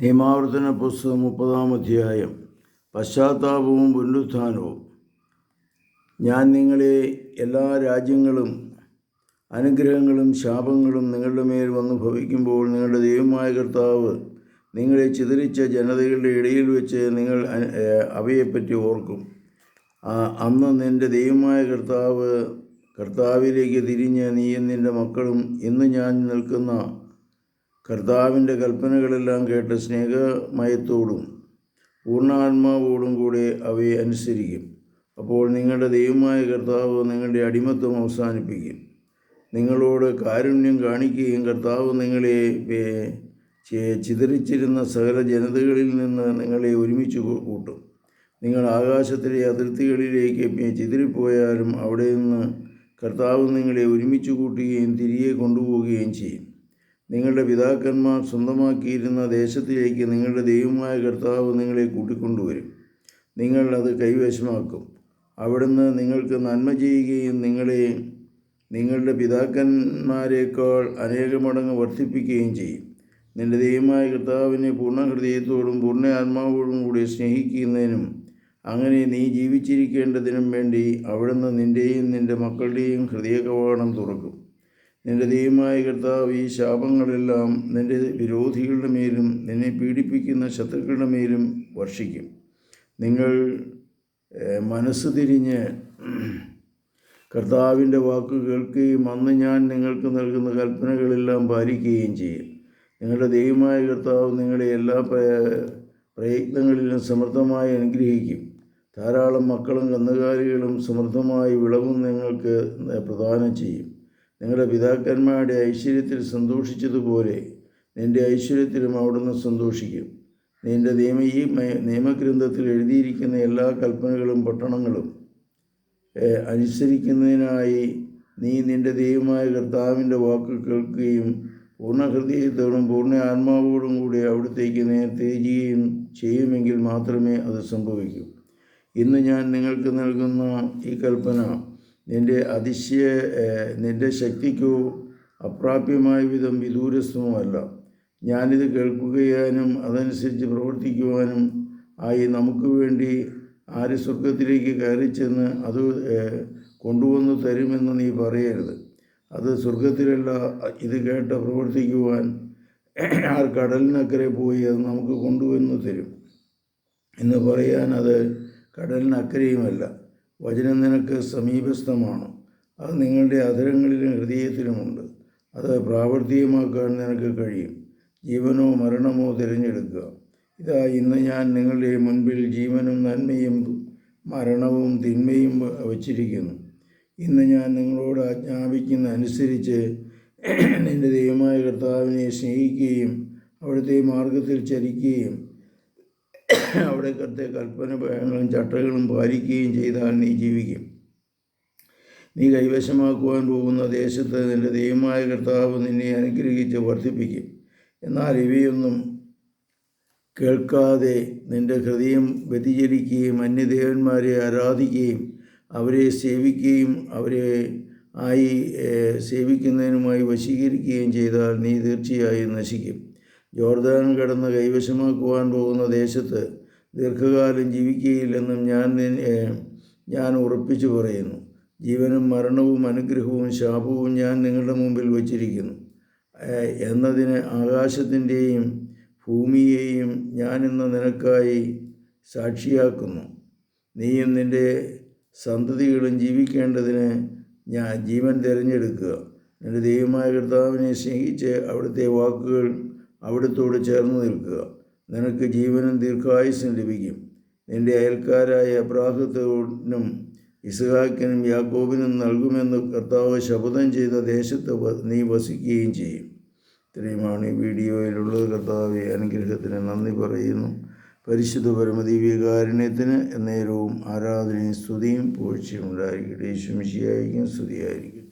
നിയമാവർത്തന പുസ്തകം മുപ്പതാം അധ്യായം. പശ്ചാത്താപവും പുനരുത്ഥാനവും. ഞാൻ നിങ്ങളെ എല്ലാ രാജ്യങ്ങളും അനുഗ്രഹങ്ങളും ശാപങ്ങളും നിങ്ങളുടെ മേൽ വന്നു ഭവിക്കുമ്പോൾ നിങ്ങളുടെ ദൈവമായ കർത്താവ് നിങ്ങളെ ചിതറിച്ച ജനതകളുടെ ഇടയിൽ വെച്ച് നിങ്ങൾ അവയെപ്പറ്റി ഓർക്കും. അന്ന് നിന്റെ ദൈവമായ കർത്താവ് കർത്താവിലേക്ക് തിരിഞ്ഞ് നീയും നിന്റെ മക്കളും ഇന്ന് ഞാൻ നിൽക്കുന്ന കർത്താവിന്റെ കൽപ്പനകളെല്ലാം കേട്ട് സ്നേഹമയത്തോടും പൂർണാത്മാവോടും കൂടെ അവയെ അനുസരിക്കും. അപ്പോൾ നിങ്ങളുടെ ദൈവമായ കർത്താവ് നിങ്ങളുടെ അടിമത്വം അവസാനിപ്പിക്കും. നിങ്ങളോട് കാരുണ്യം കാണിക്കുകയും കർത്താവ് നിങ്ങളെ ചിതറിച്ചിരുന്ന സകല ജനതകളിൽ നിന്ന് നിങ്ങളെ ഒരുമിച്ച് കൂട്ടും. നിങ്ങൾ ആകാശത്തിലെ അതിർത്തികളിലേക്ക് ചിതിരിപ്പോയാലും അവിടെ നിന്ന് കർത്താവ് നിങ്ങളെ ഒരുമിച്ച് കൂട്ടുകയും തിരികെ കൊണ്ടുപോവുകയും ചെയ്യും. നിങ്ങളുടെ പിതാക്കന്മാർ സ്വന്തമാക്കിയിരുന്ന ദേശത്തിലേക്ക് നിങ്ങളുടെ ദൈവമായ കർത്താവ് നിങ്ങളെ കൂട്ടിക്കൊണ്ടുവരും. നിങ്ങൾ അത് കൈവശമാക്കും. അവിടുന്ന് നിങ്ങൾക്ക് നന്മ ചെയ്യുകയും നിങ്ങളെ നിങ്ങളുടെ പിതാക്കന്മാരെക്കാൾ അനേക മടങ്ങ് വർദ്ധിപ്പിക്കുകയും ചെയ്യും. നിന്റെ ദൈവമായ കർത്താവിനെ പൂർണ ഹൃദയത്തോടും പൂർണ ആത്മാവോടും കൂടി സ്നേഹിക്കുന്നതിനും അങ്ങനെ നീ ജീവിച്ചിരിക്കേണ്ടതിനും വേണ്ടി അവിടുന്ന് നിന്റെയും നിന്റെ മക്കളുടെയും ഹൃദയ കവാടം തുറക്കും. നിന്റെ ദൈവമായ കർത്താവ് ഈ ശാപങ്ങളെല്ലാം നിന്റെ വിരോധികളുടെ മേലും നിന്നെ പീഡിപ്പിക്കുന്ന ശത്രുക്കളുടെ മേലും വർഷിക്കും. നിങ്ങൾ മനസ്സ് തിരിഞ്ഞ് കർത്താവിന്റെ വാക്ക് കേൾക്കുകയും അന്ന് ഞാൻ നിങ്ങൾക്ക് നൽകുന്ന കൽപ്പനകളെല്ലാം പാലിക്കുകയും ചെയ്യും. നിങ്ങളുടെ ദൈവമായ കർത്താവ് നിങ്ങളുടെ എല്ലാ പ്രയത്നങ്ങളിലും സമൃദ്ധമായി അനുഗ്രഹിക്കും. ധാരാളം മക്കളും കന്നുകാലികളും സമൃദ്ധമായി വിളവും നിങ്ങൾക്ക് പ്രദാനം ചെയ്യും. നിങ്ങളുടെ പിതാക്കന്മാരുടെ ഐശ്വര്യത്തിൽ സന്തോഷിച്ചതുപോലെ നിന്റെ ഐശ്വര്യത്തിലും അവിടുന്ന് സന്തോഷിക്കും. നിന്റെ നിയമ ഈ നിയമഗ്രന്ഥത്തിൽ എഴുതിയിരിക്കുന്ന എല്ലാ കൽപ്പനകളും പട്ടണങ്ങളും അനുസരിക്കുന്നതിനായി നീ നിന്റെ ദൈവമായ കർത്താവിന്റെ വാക്ക് കേൾക്കുകയും പൂർണ ഹൃദയത്തോടും പൂർണ ആത്മാവോടും കൂടി അവിടത്തേക്ക് നേരത്തെ ചെയ്യുകയും ചെയ്യുമെങ്കിൽ മാത്രമേ അത് സംഭവിക്കൂ. ഇന്ന് ഞാൻ നിങ്ങൾക്ക് നൽകുന്ന ഈ കൽപ്പന നിന്റെ അതിശയ നിന്റെ ശക്തിക്കോ അപ്രാപ്യമായ വിധം വിദൂരസ്ഥവുമല്ല ഞാനിത് കേൾക്കുകയാനും അതനുസരിച്ച് പ്രവർത്തിക്കുവാനും ആയി നമുക്ക് വേണ്ടി ആര് സ്വർഗത്തിലേക്ക് കയറിച്ചെന്ന് അത് കൊണ്ടുവന്നു കൊണ്ടുവന്ന് തരുമെന്ന് നീ പറയരുത്. അത് സ്വർഗത്തിലല്ല ഇത് കേട്ട് പ്രവർത്തിക്കുവാൻ ആർ കടലിനക്കരെ പോയി അത് നമുക്ക് കൊണ്ടുവന്ന് തരും. എന്ന് പറയാൻ അത് കടലിനക്കരെയുമല്ല. വചനം നിനക്ക് സമീപസ്ഥമാണ്. അത് നിങ്ങളുടെ അധരങ്ങളിലും ഹൃദയത്തിലുമുണ്ട്. അത് പ്രാവർത്തികമാക്കാൻ നിനക്ക് കഴിയും. ജീവനോ മരണമോ തിരഞ്ഞെടുക്കുക. ഇതാ ഇന്ന് ഞാൻ നിങ്ങളുടെ മുൻപിൽ ജീവനും നന്മയും മരണവും തിന്മയും വച്ചിരിക്കുന്നു. ഇന്ന് ഞാൻ നിങ്ങളോട് ആജ്ഞാപിക്കുന്ന അനുസരിച്ച് നിന്റെ ദൈവമായ കർത്താവിനെ സ്നേഹിക്കുകയും അവിടുത്തെ മാർഗത്തിൽ ചരിക്കുകയും അവിടെ കത്തെ ഭയങ്ങളും ചട്ടകളും പാലിക്കുകയും ചെയ്താൽ നീ ജീവിക്കും. നീ കൈവശമാക്കുവാൻ പോകുന്ന ദേശത്ത് നിന്റെ ദൈവമായ കർത്താവ് നിന്നെ അനുഗ്രഹിച്ച് വർദ്ധിപ്പിക്കും. എന്നാൽ ഇവയൊന്നും കേൾക്കാതെ നിന്റെ ഹൃദയം വ്യതിചരിക്കുകയും അന്യദേവന്മാരെ ആരാധിക്കുകയും അവരെ സേവിക്കുകയും അവരെ ആയി സേവിക്കുന്നതിനുമായി വശീകരിക്കുകയും ചെയ്താൽ നീ തീർച്ചയായും നശിക്കും. ജോർദാൻ കടന്ന് കൈവശമാക്കുവാൻ പോകുന്ന ദേശത്ത് ദീർഘകാലം ജീവിക്കുകയില്ലെന്നും ഞാൻ ഞാൻ ഉറപ്പിച്ചു പറയുന്നു. ജീവനും മരണവും അനുഗ്രഹവും ശാപവും ഞാൻ നിങ്ങളുടെ മുമ്പിൽ വച്ചിരിക്കുന്നു. എന്നതിന് ആകാശത്തിന്റെയും ഭൂമിയെയും ഞാൻ ഇന്ന് നിനക്കായി സാക്ഷിയാക്കുന്നു. നീയും നിന്റെ സന്തതികളും ജീവിക്കേണ്ടതിന് ഞാൻ ജീവൻ തിരഞ്ഞെടുക്കുക. നിന്റെ ദൈവമായ കർത്താവിനെ സ്നേഹിച്ച് അവിടുത്തെ വാക്കുകൾ അവിടുത്തോട് ചേർന്ന് നിൽക്കുക. നിനക്ക് ജീവനും ദീർഘായുസ്സും ലഭിക്കും. നിന്റെ അയൽക്കാരായ അബ്രാഹത്തിനും ഇസ്ഹാക്കിനും യാക്കോബിനും നൽകുമെന്ന് കർത്താവ് ശപഥം ചെയ്ത ദേശത്ത് നീ വസിക്കുകയും ചെയ്യും. ഇത്രയുമാണ് ഈ വീഡിയോയിലുള്ളത്. കർത്താവ് അനുഗ്രഹത്തിന് നന്ദി പറയുന്നു. പരിശുദ്ധ പരമദീവികാരുണ്യത്തിന് എന്നേരവും ആരാധനയും സ്തുതിയും പൂഴ്ചയും ഉണ്ടായിരിക്കട്ടെ. ശുമിശിയായിരിക്കും സ്തുതിയായിരിക്കും